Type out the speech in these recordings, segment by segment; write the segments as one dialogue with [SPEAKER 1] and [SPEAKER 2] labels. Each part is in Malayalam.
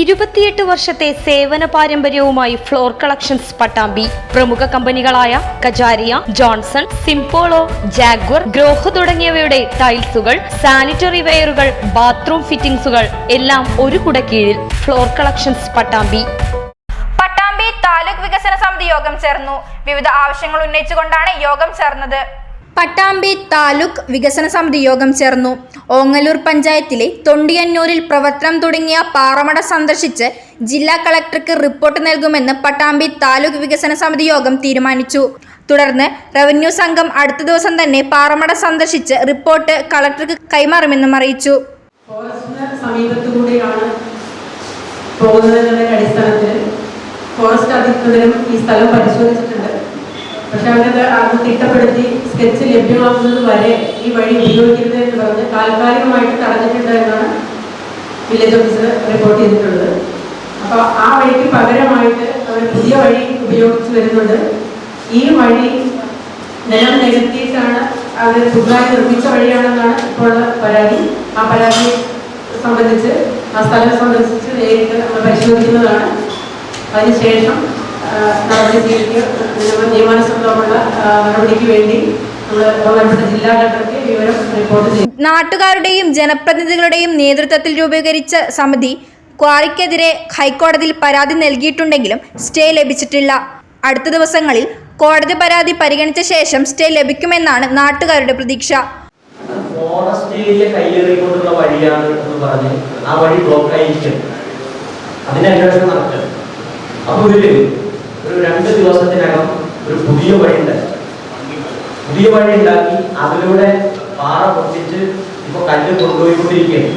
[SPEAKER 1] ഇരുപത്തിയെട്ട് വർഷത്തെ സേവന പാരമ്പര്യവുമായി ഫ്ലോർ കളക്ഷൻസ് പട്ടാമ്പി. പ്രമുഖ കമ്പനികളായ കജാരിയ ജോൺസൺ സിംപോളോ ജാഗ്വർ ഗ്രോഹ് തുടങ്ങിയവയുടെ ടൈൽസുകൾ സാനിറ്ററി വെയറുകൾ ബാത്റൂം ഫിറ്റിംഗ്സുകൾ എല്ലാം ഒരു കുടക്കീഴിൽ ഫ്ലോർ കളക്ഷൻസ് പട്ടാമ്പി.
[SPEAKER 2] പട്ടാമ്പി താലൂക്ക് വികസന സമിതി യോഗം ചേർന്നു. വിവിധ ആവശ്യങ്ങൾ ഉന്നയിച്ചുകൊണ്ടാണ് യോഗം ചേർന്നത്. പട്ടാമ്പി താലൂക്ക് വികസന സമിതി യോഗം ചേർന്നു. ഓങ്ങല്ലൂർ പഞ്ചായത്തിലെ തൊണ്ടിയന്നൂരിൽ പ്രവർത്തനം തുടങ്ങിയ പാറമട സന്ദർശിച്ച് ജില്ലാ കളക്ടർക്ക് റിപ്പോർട്ട് നൽകുമെന്ന് പട്ടാമ്പി താലൂക്ക് വികസന സമിതി യോഗം തീരുമാനിച്ചു. തുടർന്ന് റവന്യൂ സംഘം അടുത്ത ദിവസം തന്നെ പാറമട സന്ദർശിച്ച് റിപ്പോർട്ട് കളക്ടർക്ക് കൈമാറുമെന്നും അറിയിച്ചു.
[SPEAKER 3] ഫോറസ്റ്റ് അധികൃതരും ഈ സ്ഥലം പരിശോധിച്ചിട്ടുണ്ട്. പക്ഷെ അവരത് അത് തിട്ടപ്പെടുത്തി സ്കെച്ച് ലഭ്യമാക്കുന്നത് വരെ ഈ വഴി ഉപയോഗിക്കരുത് എന്ന് പറഞ്ഞ് താൽക്കാലികമായിട്ട് തടഞ്ഞിട്ടുണ്ട് എന്നാണ് വില്ലേജ് ഓഫീസർ റിപ്പോർട്ട് ചെയ്തിട്ടുള്ളത്. അപ്പോൾ ആ വഴിക്ക് പകരമായിട്ട് അവർ പുതിയ വഴി ഉപയോഗിച്ച് വരുന്നുണ്ട്. ഈ വഴി നിലം നികത്തിയിട്ടാണ് അവർ പുതുതായി നിർമ്മിച്ച വഴിയാണെന്നാണ് ഇപ്പോൾ പരാതി. ആ പരാതി സംബന്ധിച്ച് ആ സ്ഥലം സംബന്ധിച്ച് നേരിട്ട് നമ്മൾ പരിശോധിക്കുന്നതാണ്. അതിനുശേഷം നമ്മൾ നിയമാനുസൃതമുള്ള നടപടിക്ക് വേണ്ടി
[SPEAKER 2] നാട്ടുകാരുടെയും ജനപ്രതിനിധികളുടെയും നേതൃത്വത്തിൽ രൂപീകരിച്ച സമിതി ക്വാറിക്കെതിരെ ഹൈക്കോടതിയിൽ പരാതി നൽകിയിട്ടുണ്ടെങ്കിലും സ്റ്റേ ലഭിച്ചിട്ടില്ല. അടുത്ത ദിവസങ്ങളിൽ കോടതി പരാതി പരിഗണിച്ച ശേഷം സ്റ്റേ ലഭിക്കുമെന്നാണ് നാട്ടുകാരുടെ പ്രതീക്ഷ.
[SPEAKER 4] ഫോറസ്റ്റ് ഏരിയ കയ്യേറിക്കൊണ്ടുള്ള വഴിയാണ് എന്ന് പറഞ്ഞ് ആ വഴി ബ്ലോക്ക് ആയിരിക്കും. അതിന് അന്വേഷണം നടത്തുക. അപ്പൊ ഇതിൽ ഒരു രണ്ട് ദിവസത്തിനകം ഒരു പുതിയ വഴി പുതിയ വഴി ഉണ്ടാക്കി അതിലൂടെ പാറ പൊട്ടിച്ച് ഇപ്പൊ കല്ല് കൊണ്ടുപോയിക്കൊണ്ടിരിക്കുകയാണ്.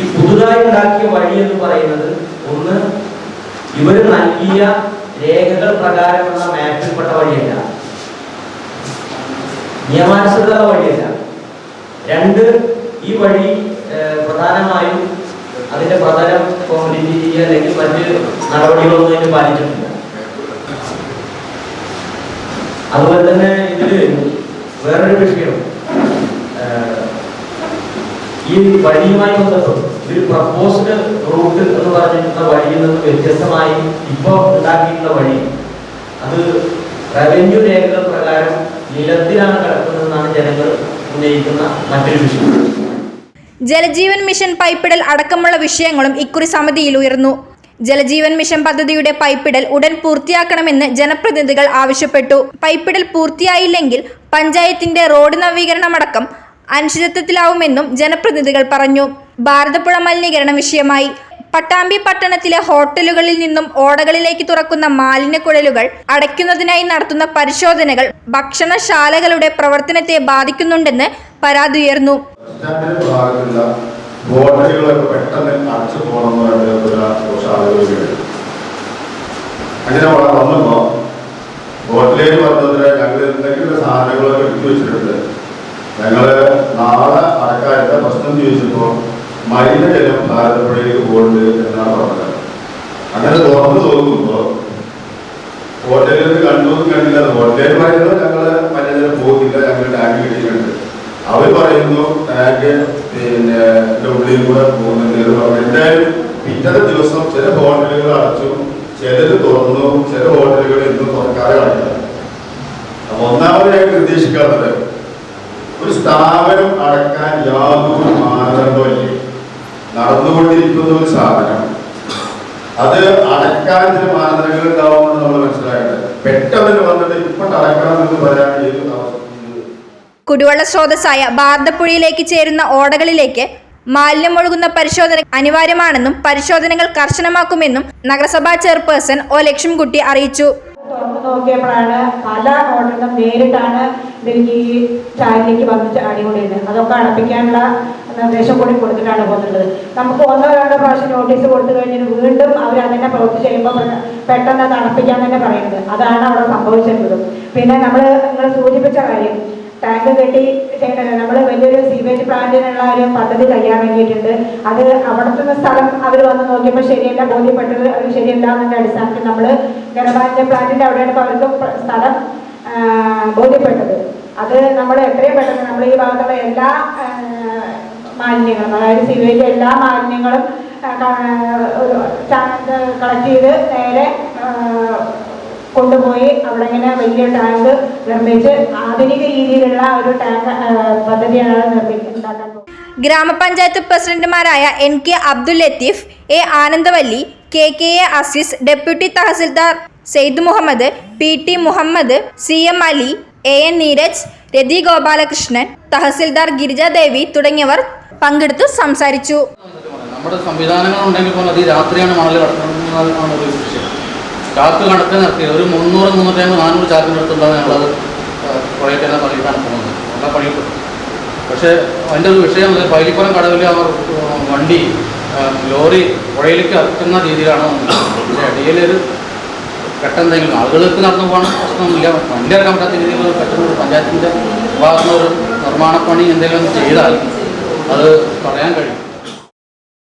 [SPEAKER 4] ഈ പുതുതായി ഉണ്ടാക്കിയ വഴി എന്ന് പറയുന്നത് ഒന്ന് ഇവർ നൽകിയ രേഖകൾ പ്രകാരമുള്ള മാപ്പിൽപ്പെട്ട വഴിയല്ല. നിയമാനുസൃത വഴിയല്ല. രണ്ട് ഈ വഴി പ്രധാനമായും അതിന്റെ പ്രതലം കോൺക്രീറ്റ് അല്ലെങ്കിൽ മറ്റ് നടപടികളൊന്നും അതിന് പാലിച്ചിട്ടില്ല. അതുപോലെ തന്നെ ഇതിൽ വേറൊരു വിഷയം. ഈ വഴിയുമായി ബന്ധപ്പെട്ട് ഒരു പ്രപ്പോസ്ഡ് റൂട്ട് എന്ന് പറഞ്ഞിട്ടുള്ള വഴിയിൽ നിന്ന് വ്യത്യസ്തമായി ഇപ്പോൾ ഉണ്ടാക്കിയിട്ടുള്ള വഴി അത് റവന്യൂ രേഖകൾ പ്രകാരം നിലത്തിലാണ് കിടക്കുന്നതെന്നാണ് ജനങ്ങൾ ഉന്നയിക്കുന്ന മറ്റൊരു വിഷയം.
[SPEAKER 2] ജലജീവൻ മിഷൻ പൈപ്പിടൽ അടക്കമുള്ള വിഷയങ്ങളും ഇക്കുറി സമിതിയിൽ ഉയർന്നു. ജലജീവൻ മിഷൻ പദ്ധതിയുടെ പൈപ്പിടൽ ഉടൻ പൂർത്തിയാക്കണമെന്ന് ജനപ്രതിനിധികൾ ആവശ്യപ്പെട്ടു. പൈപ്പിടൽ പൂർത്തിയായില്ലെങ്കിൽ പഞ്ചായത്തിന്റെ റോഡ് നവീകരണമടക്കം അനിശ്ചിതത്വത്തിലാവുമെന്നും ജനപ്രതിനിധികൾ പറഞ്ഞു. ഭാരതപ്പുഴ മലിനീകരണ വിഷയമായി. പട്ടാമ്പി പട്ടണത്തിലെ ഹോട്ടലുകളിൽ നിന്നും ഓടകളിലേക്ക് തുറക്കുന്ന മാലിന്യക്കുഴലുകൾ അടയ്ക്കുന്നതിനായി നടത്തുന്ന പരിശോധനകൾ ഭക്ഷണശാലകളുടെ പ്രവർത്തനത്തെ ബാധിക്കുന്നുണ്ടെന്ന് പരാതി ഉയർന്നു.
[SPEAKER 5] ഹോട്ടലുകളൊക്കെ പെട്ടെന്ന് അടച്ചു പോകണം എന്ന് ആളുകളുണ്ട് അങ്ങനെ അവിടെ വന്നപ്പോ ഹോട്ടലിൽ വന്നതിന് ഞങ്ങൾ എന്തെങ്കിലും സാധനങ്ങളൊക്കെ എടുത്തു വെച്ചിട്ടുണ്ട്. ഞങ്ങൾ നാളെ അടക്കാരുടെ പ്രശ്നം ചോദിച്ചപ്പോ മലിനജലം ഭാരതപ്പുഴയിലേക്ക് പോകുന്നുണ്ട് എന്നാണ് പറഞ്ഞത്. അങ്ങനെ തുറന്നു നോക്കുമ്പോൾ ഹോട്ടലിൽ കണ്ടു കണ്ടില്ല. ഹോട്ടലിൽ പറയുന്നത് ഞങ്ങൾ മലിനജലം പോകുന്നില്ല ഞങ്ങൾ ടാങ്ക് കിട്ടിയിട്ടുണ്ട് അവർ പറയുന്നു ടാങ്ക് ഇതിന്റെ ഉള്ളിൽ കൂടെ പോകുന്നുണ്ട്. എന്തായാലും ദിവസം ചില ഹോട്ടലുകൾ അടച്ചു ചിലത് തുറന്നു ചില ഹോട്ടലുകൾ ഇന്നും തുറക്കാതെ കാണില്ല ഒന്നാമതായിട്ട് നിർദ്ദേശിക്കാത്തത് ഒരു സ്ഥാപനം അടക്കാൻ യാതൊരു മാനദണ്ഡവും ഇല്ലേ നടന്നുകൊണ്ടിരിക്കുന്ന ഒരു സാധനം അത് അടക്കാൻ ചില മാനദണ്ഡങ്ങൾ ഉണ്ടാവുമെന്ന് നമ്മൾ മനസ്സിലായിട്ട് പെട്ടെന്ന് വന്നിട്ട് ഇപ്പൊ അടക്കണം എന്ന് പറയാൻ അവസ്ഥ
[SPEAKER 2] കുടിവെള്ള സ്രോതസ്സായ ബാർദപ്പുഴയിലേക്ക് ചേരുന്ന ഓടകളിലേക്ക് മാലിന്യം ഒഴുകുന്ന പരിശോധന അനിവാര്യമാണെന്നും പരിശോധനകൾ കർശനമാക്കുമെന്നും നഗരസഭാ ചെയർപേഴ്സൺ ഒ ലക്ഷ്മിക്കുട്ടി അറിയിച്ചു.
[SPEAKER 6] തുറന്നു നോക്കിയപ്പോഴാണ് പല ഓർഡറും നേരിട്ടാണ് ഇവർക്ക് ഈ ചായയിലേക്ക് വന്നിട്ട് അടികൂടിയത് അതൊക്കെ അടപ്പിക്കാനുള്ള നിർദ്ദേശം കൂടി കൊടുത്തിട്ടാണ് പോകുന്നത് നമുക്ക് ഒന്നോ രണ്ടോ പ്രാവശ്യം നോട്ടീസ് കൊടുത്തു കഴിഞ്ഞാൽ വീണ്ടും അവർ അതിനെ പ്രവർത്തി ചെയ്യുമ്പോൾ പെട്ടെന്ന് അത് അടപ്പിക്കാൻ തന്നെ പറയുന്നത്. അതാണ് അവിടെ സംഭവിച്ചിരുന്നത് പിന്നെ നമ്മൾ നിങ്ങൾ സൂചിപ്പിച്ച കാര്യം ടാങ്ക് കെട്ടി നമ്മൾ വലിയൊരു സീവേജ് പ്ലാന്റിനുള്ള ഒരു പദ്ധതി തയ്യാറാക്കിയിട്ടുണ്ട് അത് അവിടുത്തെ സ്ഥലം അവർ വന്ന് നോക്കിയപ്പോൾ ശരിയല്ല ബോധ്യപ്പെട്ടത് അത് ശരിയല്ല എന്നതിന്റെ അടിസ്ഥാനത്തിൽ നമ്മൾ ഗണപാലിന്റെ പ്ലാന്റിന്റെ അവിടെയാണ് ഇപ്പോൾ അവർക്ക് സ്ഥലം ബോധ്യപ്പെട്ടത്. അത് നമ്മൾ എത്രയും പെട്ടെന്ന് നമ്മൾ ഈ ഭാഗത്തുള്ള എല്ലാ മാലിന്യങ്ങളും അതായത് സീവേജ് എല്ലാ മാലിന്യങ്ങളും കളക്ട് ചെയ്ത് നേരെ ഇങ്ങനെ വലിയ ടാങ്ക് നിർമ്മിച്ച് ആധുനിക രീതിയിലുള്ള ഒരു ടാങ്ക് പദ്ധതിയാണ് നിർമ്മിക്കാൻ പോകുന്നത്.
[SPEAKER 2] ഗ്രാമപഞ്ചായത്ത് പ്രസിഡന്റുമാരായ N K Abdul Latheef A Anandavalli K K A Azeez deputy tahsildar Syed Muhammad P T Muhammad C M Ali A N Neeraj Rathi Gopalakrishnan tahsildar Girijadevi തുടങ്ങിയവർ പങ്കെടുത്ത് സംസാരിച്ചു.
[SPEAKER 7] നമ്മുടെ സംവിധാനങ്ങൾ ഉണ്ടെങ്കിൽ പോലും അത് ഈ രാത്രിയാണ് മണൽ വിഷയം ചാക്ക് കണക്ക് നിർത്തി. ഒരു മുന്നൂറ് മുന്നൂറ്റമ്പത് നാനൂറ് ചാക്കിന്റെ അടുത്തുള്ളത് ഞങ്ങളത് തന്നെ പണിയിട്ടാണ് പോകുന്നത് നല്ല പണിയിട്ടു പക്ഷേ അതിന്റെ ഒരു വിഷയം പൈലിപ്പുറം കടവിൽ അവർ വണ്ടി ലോറി പുഴയിലേക്ക് ഇറക്കുന്ന രീതിയിലാണ് അതിന്റെ അടിയിലൊരു പെട്ടെന്തെങ്കിലും ആളുകൾക്ക് നടന്നു പോകണം പ്രശ്നമൊന്നുമില്ല. വണ്ടി ഇറക്കാൻ പറ്റാത്ത രീതിയിൽ പെട്ടെന്ന് പഞ്ചായത്തിന്റെ ഭാഗത്തുനിന്ന് ഒരു നിർമ്മാണ പണി എന്തെങ്കിലും ചെയ്താൽ അത് പറയാൻ കഴിയും.